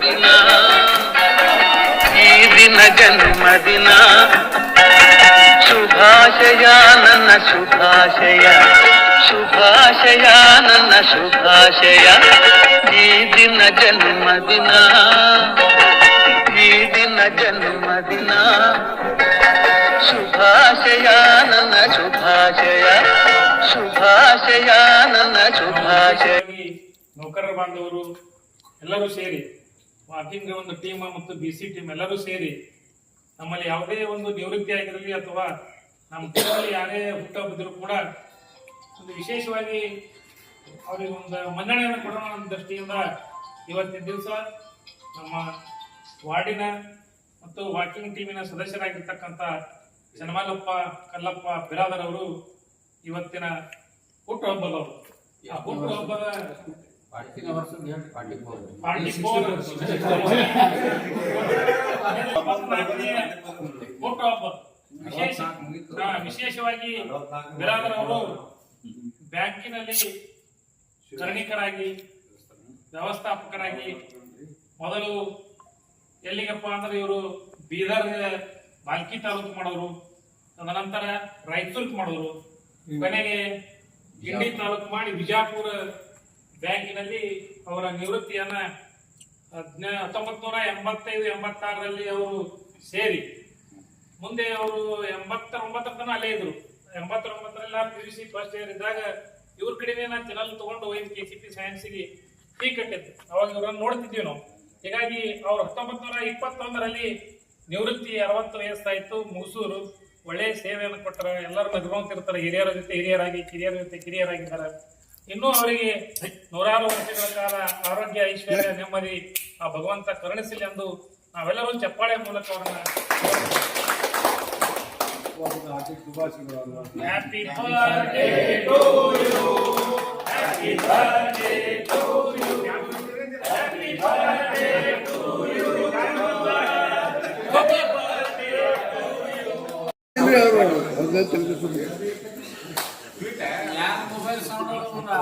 ದಿನ, ಈ ದಿನ ಜನ್ಮದಿನ. ಶುಭಾಶಯ, ನನ್ನ ಶುಭಾಶಯ. ಶುಭಾಶಯ, ನನ್ನ ಶುಭಾಶಯ. ಈ ದಿನ ಜನ್ಮದಿನ. ಈ ದಿನ ಜನ್ಮದಿನ. ಶುಭಾಶಯ, ನನ್ನ ಶುಭಾಶಯ. ಶುಭಾಶಯ, ನನ್ನ ಶುಭಾಶಯ. ನೌಕರರ ಬಾಂಧವರು ಎಲ್ಲರೂ ಸೇರಿ ವಾಕಿಂಗ್ ಒಂದು ಟೀಮ್ ಮತ್ತು ಬಿ ಸಿ ಟೀಮ್ ಎಲ್ಲರೂ ಸೇರಿ ನಮ್ಮಲ್ಲಿ ಯಾವುದೇ ಒಂದು ನಿವೃತ್ತಿ ಆಗಿರಲಿ ಅಥವಾ ನಮ್ಮ ಟೀಮಲ್ಲಿ ಯಾರೇ ಹುಟ್ಟಬಿದ್ರು ಕೂಡ ಒಂದು ವಿಶೇಷವಾಗಿ ಅವರಿಗೆ ಒಂದು ಮನ್ನಣೆಯನ್ನು ಕೊಡೋಣ ಅನ್ನೋ ದೃಷ್ಟಿಯಿಂದ ಇವತ್ತಿನ ದಿವಸ ನಮ್ಮ ವಾರ್ಡಿನ ಮತ್ತು ವಾಕಿಂಗ್ ಟೀಮಿನ ಸದಸ್ಯರಾಗಿರ್ತಕ್ಕಂಥ ಜನಮಾಲಪ್ಪ ಕಲ್ಲಪ್ಪ, ಬಿರಾದರ್ ಅವರು ಇವತ್ತಿನ ಹುಟ್ಟುಹಬ್ಬದವರು ಆ ಹುಟ್ಟುಹಬ್ಬದ ವಿಶೇಷವಾಗಿ ಬಿರಾದರ್ ಅವರು ಬ್ಯಾಂಕಿನಲ್ಲಿ ಕರ್ಣಿಕರಾಗಿ ವ್ಯವಸ್ಥಾಪಕರಾಗಿ ಮೊದಲು ಎಲ್ಲಿಗಪ್ಪ ಅಂದ್ರೆ ಇವರು ಬೀದರ್ ಬಾಲ್ಕಿ ತಾಲೂಕು ಮಾಡೋರು ತದನಂತರ ರಾಯಚೂರ್ಗೆ ಮಾಡೋರು ಕೊನೆಗೆ ಗಿಂಡಿ ತಾಲೂಕು ಮಾಡಿ ವಿಜಾಪುರ ಬ್ಯಾಂಕಿನಲ್ಲಿ ಅವರ ನಿವೃತ್ತಿಯನ್ನ ಹತ್ತೊಂಬತ್ ನೂರ ಎಂಬತ್ತೈದು, ಎಂಬತ್ತಾರರಲ್ಲಿ ಅವರು ಸೇರಿ, ಮುಂದೆ ಅವರು ಎಂಬತ್ತೊಂಬತ್ತರ ತನಕ ಅಲ್ಲೇ ಇದ್ರು. ಎಂಬತ್ತೊಂಬತ್ತರೆಲ್ಲ P U C first year ಇದ್ದಾಗ ಇವ್ರ ಕಡೆನೇ ನಾನು ತಿನ್ನಲು ತಗೊಂಡು ಹೋಗಿ ಕೆ ಸಿ ಪಿ ಸೈನ್ಸಿಗೆ ಅವಾಗ ಇವ್ರನ್ನ ನೋಡ್ತಿದ್ವಿ ನಾವು. ಹೀಗಾಗಿ ಅವ್ರು ಹತ್ತೊಂಬತ್ ನೂರ ಇಪ್ಪತ್ತೊಂದರಲ್ಲಿ ನಿವೃತ್ತಿ ಅರವತ್ತು ವಯಸ್ಸಾಯ್ತು. ಮೈಸೂರು ಒಳ್ಳೆಯ ಸೇವೆಯನ್ನು ಕೊಟ್ಟರೆ. ಎಲ್ಲರೂ ನಗ್ಕೊಂತಿರ್ತಾರೆ ಹಿರಿಯರ ಜೊತೆ ಹಿರಿಯರಾಗಿ, ಕಿರಿಯರ ಜೊತೆ ಕಿರಿಯರಾಗಿದ್ದಾರೆ. ಇನ್ನೂ ಅವರಿಗೆ ನೂರಾರು ವರ್ಷಗಳ ಕಾಲ ಆರೋಗ್ಯ, ಐಶ್ವರ್ಯ, ನೆಮ್ಮದಿ, ಆ ಭಗವಂತ ಕರುಣಿಸಲಿ ಎಂದು ನಾವೆಲ್ಲರೂ ಚಪ್ಪಾಳೆ ಮೂಲಕ ಅವರನ್ನ happy to you happy to you happy birthday to you mobile sound ఉన్నా